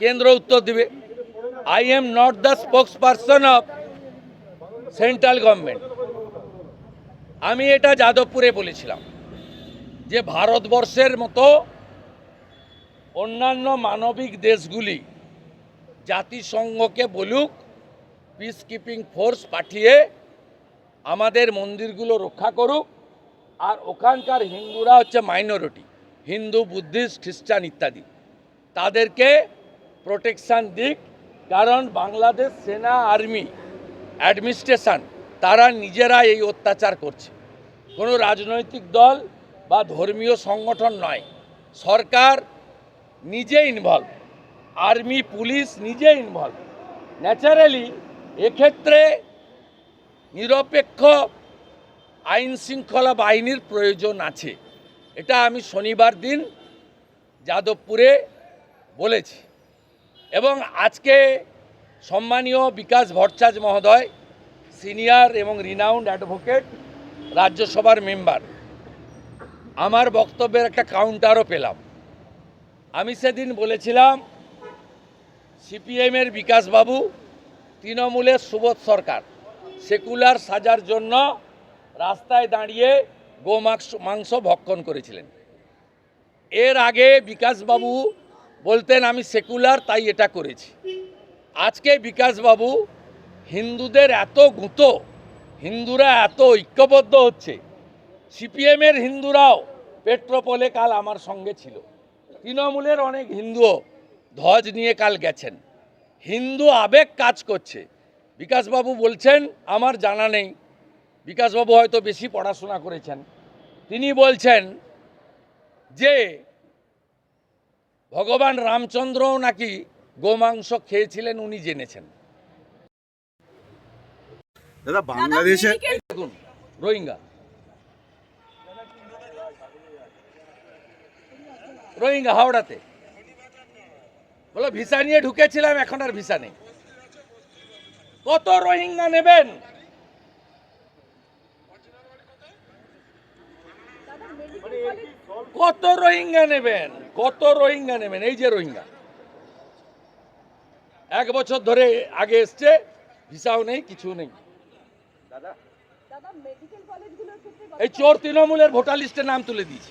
কেন্দ্র উত্তর দিবে। I am not the spokesperson of central government আমি এটা যাদবপুরে বলেছিলাম যে ভারতবর্ষের মতো অন্যান্য মানবিক দেশগুলি জাতিসংঘকে বলুক পিস কিপিং ফোর্স পাঠিয়ে আমাদের মন্দিরগুলো রক্ষা করুক আর ওখানকার হিন্দুরা হচ্ছে মাইনরিটি হিন্দু বুদ্ধিস্ট খ্রিস্টান ইত্যাদি। তাদেরকে প্রোটেকশান দিক, কারণ বাংলাদেশ সেনা আর্মি অ্যাডমিনিস্ট্রেশন তারা নিজেরা এই অত্যাচার করছে। কোনো রাজনৈতিক দল বা ধর্মীয় সংগঠন নয়। সরকার নিজে ইনভলভ আর্মি পুলিশ নিজে ইনভলভ ন্যাচারালি এক্ষেত্রে নিরপেক্ষ আইন শৃঙ্খলা বাহিনীর প্রয়োজন আছে। এটা আমি শনিবার দিন যাদবপুরে বলেছি। এবং আজকে সম্মানীয় বিকাশ ভট্টাচ মহোদয়, সিনিয়র এবং রিনাউন্ড অ্যাডভোকেট রাজ্যসভার মেম্বার আমার বক্তব্যের একটা কাউন্টারও পেলাম। আমি সেদিন বলেছিলাম, সিপিএমের বিকাশবাবু তৃণমূলের সুবোধ সরকার, সেকুলার সাজার জন্য রাস্তায় দাঁড়িয়ে গোমাংস, মাংস ভক্ষণ করেছিলেন। এর আগে বিকাশবাবু বলতেন, আমি সেকুলার, তাই এটা করেছি। আজকে বিকাশবাবু, হিন্দুদের এত গুঁতো, হিন্দুরা এত ঐক্যবদ্ধ হচ্ছে, সিপিএমের হিন্দুরাও পেট্রোপোলে কাল আমার সঙ্গে ছিল। তৃণমূলের অনেক হিন্দুও ধ্বজ নিয়ে কাল গেছেন। হিন্দু আবেগ কাজ করছে। বিকাশবাবু বলছেন, আমার জানা নেই বিকাশবাবু হয়তো বেশি পড়াশোনা করেছেন। তিনি বলছেন যে ভগবান রামচন্দ্রও নাকি গোমাংস খেয়েছিলেন উনি জেনেছেন। দাদা বাংলাদেশে দেখুন রোহিঙ্গা। রোহিঙ্গা হাওড়াতে। বলো ভিসা নিয়ে ঢুকেছিলাম এখন আর ভিসা নেই। কত রোহিঙ্গা নেবেন? কত রোহিঙ্গা নেবেন? কত রোহিঙ্গা নেবেন? এই যে রোহিঙ্গা। এক বছর ধরে আগে এসছে ভিসাও নেই কিছু নেই। দাদা মেডিকেল কলেজগুলোর ক্ষেত্রে এই চোর তৃণমূলের ভোটার লিস্টে নাম তুলে দিয়েছে।